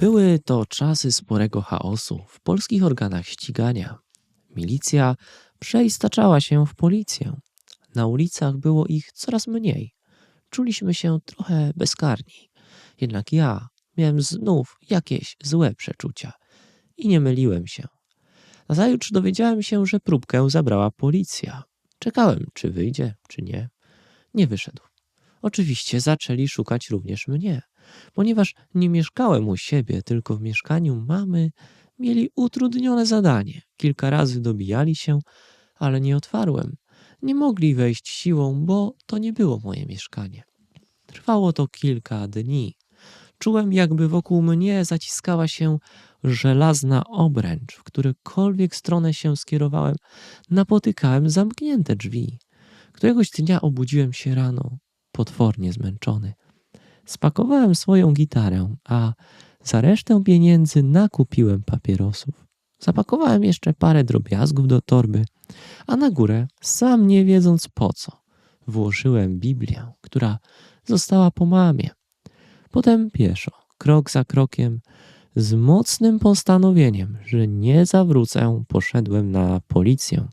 Były to czasy sporego chaosu w polskich organach ścigania. Milicja przeistaczała się w policję. Na ulicach było ich coraz mniej. Czuliśmy się trochę bezkarni. Jednak ja miałem znów jakieś złe przeczucia i nie myliłem się. Nazajutrz dowiedziałem się, że próbkę zabrała policja. Czekałem, czy wyjdzie, czy nie. Nie wyszedł. Oczywiście zaczęli szukać również mnie. Ponieważ nie mieszkałem u siebie, tylko w mieszkaniu mamy, mieli utrudnione zadanie. Kilka razy dobijali się, ale nie otwarłem. Nie mogli wejść siłą, bo to nie było moje mieszkanie. Trwało to kilka dni. Czułem, jakby wokół mnie zaciskała się żelazna obręcz, w którąkolwiek stronę się skierowałem, napotykałem zamknięte drzwi. Któregoś dnia obudziłem się rano, potwornie zmęczony. Spakowałem swoją gitarę, a za resztę pieniędzy nakupiłem papierosów. Zapakowałem jeszcze parę drobiazgów do torby, a na górę, sam nie wiedząc po co, włożyłem Biblię, która została po mamie. Potem pieszo, krok za krokiem, z mocnym postanowieniem, że nie zawrócę, poszedłem na policję.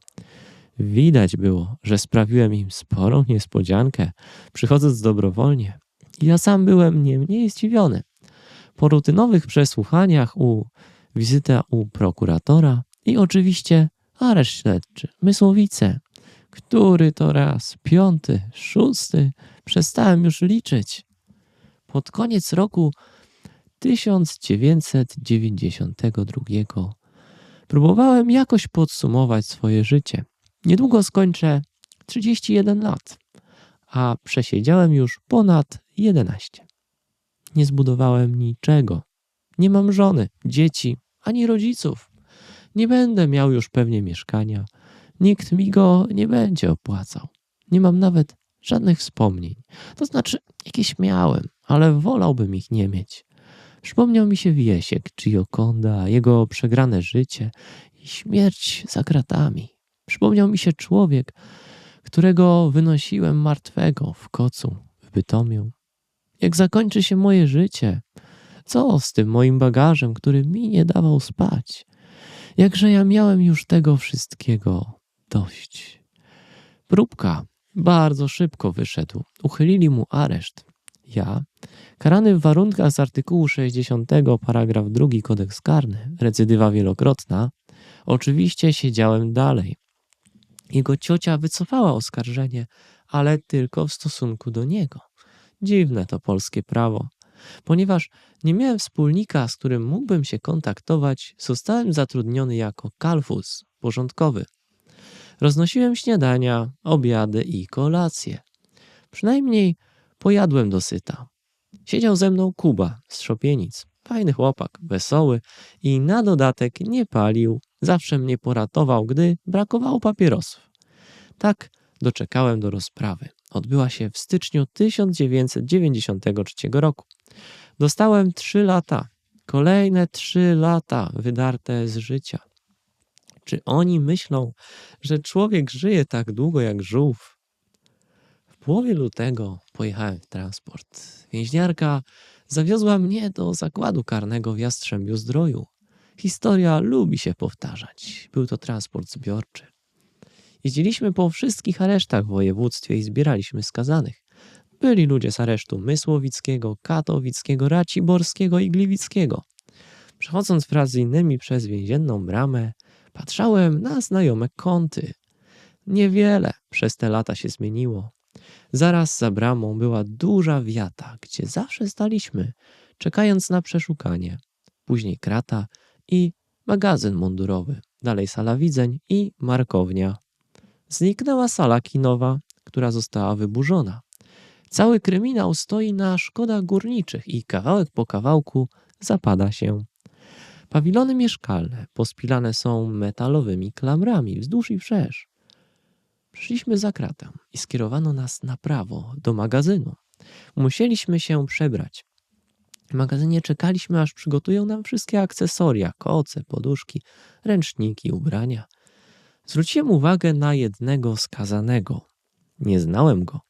Widać było, że sprawiłem im sporą niespodziankę, przychodząc dobrowolnie. Ja sam byłem nie mniej zdziwiony. Po rutynowych przesłuchaniach u wizyta u prokuratora i oczywiście areszt śledczy, Mysłowice. Który to raz? Piąty, szósty? Przestałem już liczyć. Pod koniec roku 1992 próbowałem jakoś podsumować swoje życie. Niedługo skończę 31 lat, a przesiedziałem już ponad 11. Nie zbudowałem niczego. Nie mam żony, dzieci, ani rodziców. Nie będę miał już pewnie mieszkania. Nikt mi go nie będzie opłacał. Nie mam nawet żadnych wspomnień. To znaczy, jakieś miałem, ale wolałbym ich nie mieć. Przypomniał mi się Wiesiek, Gioconda, jego przegrane życie i śmierć za kratami. Przypomniał mi się człowiek, którego wynosiłem martwego w kocu w Bytomiu. Jak zakończy się moje życie? Co z tym moim bagażem, który mi nie dawał spać? Jakże ja miałem już tego wszystkiego dość. Próbka bardzo szybko wyszedł. Uchylili mu areszt. Ja, karany w warunkach z artykułu 60 paragraf 2 kodeks karny, recydywa wielokrotna, oczywiście siedziałem dalej. Jego ciocia wycofała oskarżenie, ale tylko w stosunku do niego. Dziwne to polskie prawo. Ponieważ nie miałem wspólnika, z którym mógłbym się kontaktować, zostałem zatrudniony jako kalfus porządkowy. Roznosiłem śniadania, obiady i kolacje. Przynajmniej pojadłem dosyta. Siedział ze mną Kuba z Szopienic. Fajny chłopak, wesoły i na dodatek nie palił. Zawsze mnie poratował, gdy brakowało papierosów. Tak doczekałem do rozprawy. Odbyła się w styczniu 1993 roku. Dostałem trzy lata, kolejne trzy lata wydarte z życia. Czy oni myślą, że człowiek żyje tak długo jak żółw? W połowie lutego pojechałem w transport. Więźniarka zawiozła mnie do zakładu karnego w Jastrzębiu Zdroju. Historia lubi się powtarzać. Był to transport zbiorczy. Jeździliśmy po wszystkich aresztach w województwie i zbieraliśmy skazanych. Byli ludzie z aresztu Mysłowickiego, Katowickiego, Raciborskiego i Gliwickiego. Przechodząc wraz z innymi przez więzienną bramę, patrzałem na znajome kąty. Niewiele przez te lata się zmieniło. Zaraz za bramą była duża wiata, gdzie zawsze staliśmy, czekając na przeszukanie. Później krata i magazyn mundurowy. Dalej sala widzeń i markownia. Zniknęła sala kinowa, która została wyburzona. Cały kryminał stoi na szkodach górniczych i kawałek po kawałku zapada się. Pawilony mieszkalne pospilane są metalowymi klamrami wzdłuż i wszerz. Przyszliśmy za kratę i skierowano nas na prawo, do magazynu. Musieliśmy się przebrać. W magazynie czekaliśmy, aż przygotują nam wszystkie akcesoria, koce, poduszki, ręczniki, ubrania. Zwróciłem uwagę na jednego skazanego. Nie znałem go.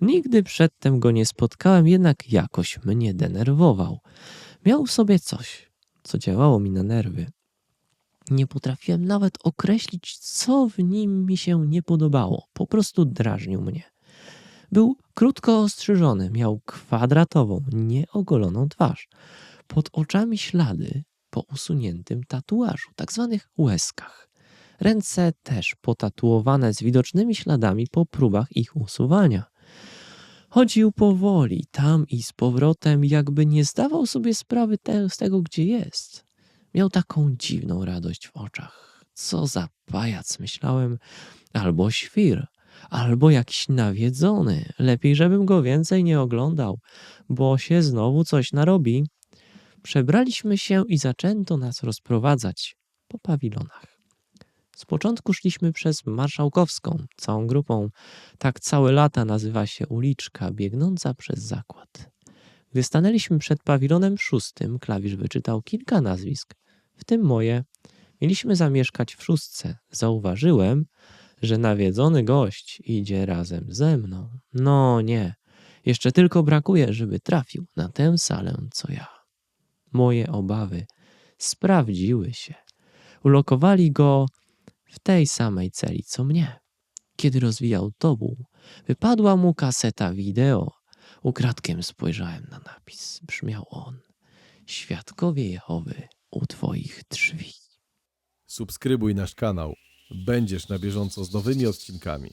Nigdy przedtem go nie spotkałem, jednak jakoś mnie denerwował. Miał w sobie coś, co działało mi na nerwy. Nie potrafiłem nawet określić, co w nim mi się nie podobało. Po prostu drażnił mnie. Był krótko ostrzyżony, miał kwadratową, nieogoloną twarz. Pod oczami ślady po usuniętym tatuażu, tak zwanych łezkach. Ręce też potatuowane z widocznymi śladami po próbach ich usuwania. Chodził powoli, tam i z powrotem, jakby nie zdawał sobie sprawy te, z tego, gdzie jest. Miał taką dziwną radość w oczach. Co za pajac, myślałem, albo świr, albo jakiś nawiedzony. Lepiej, żebym go więcej nie oglądał, bo się znowu coś narobi. Przebraliśmy się i zaczęto nas rozprowadzać po pawilonach. Z początku szliśmy przez Marszałkowską, całą grupą. Tak całe lata nazywa się uliczka biegnąca przez zakład. Gdy stanęliśmy przed pawilonem szóstym, klawisz wyczytał kilka nazwisk, w tym moje. Mieliśmy zamieszkać w szóstce. Zauważyłem, że nawiedzony gość idzie razem ze mną. No nie, jeszcze tylko brakuje, żeby trafił na tę salę, co ja. Moje obawy sprawdziły się. Ulokowali go w tej samej celi, co mnie. Kiedy rozwijał tobół, wypadła mu kaseta wideo. Ukradkiem spojrzałem na napis. Brzmiał on. Świadkowie Jehowy u twoich drzwi. Subskrybuj nasz kanał. Będziesz na bieżąco z nowymi odcinkami.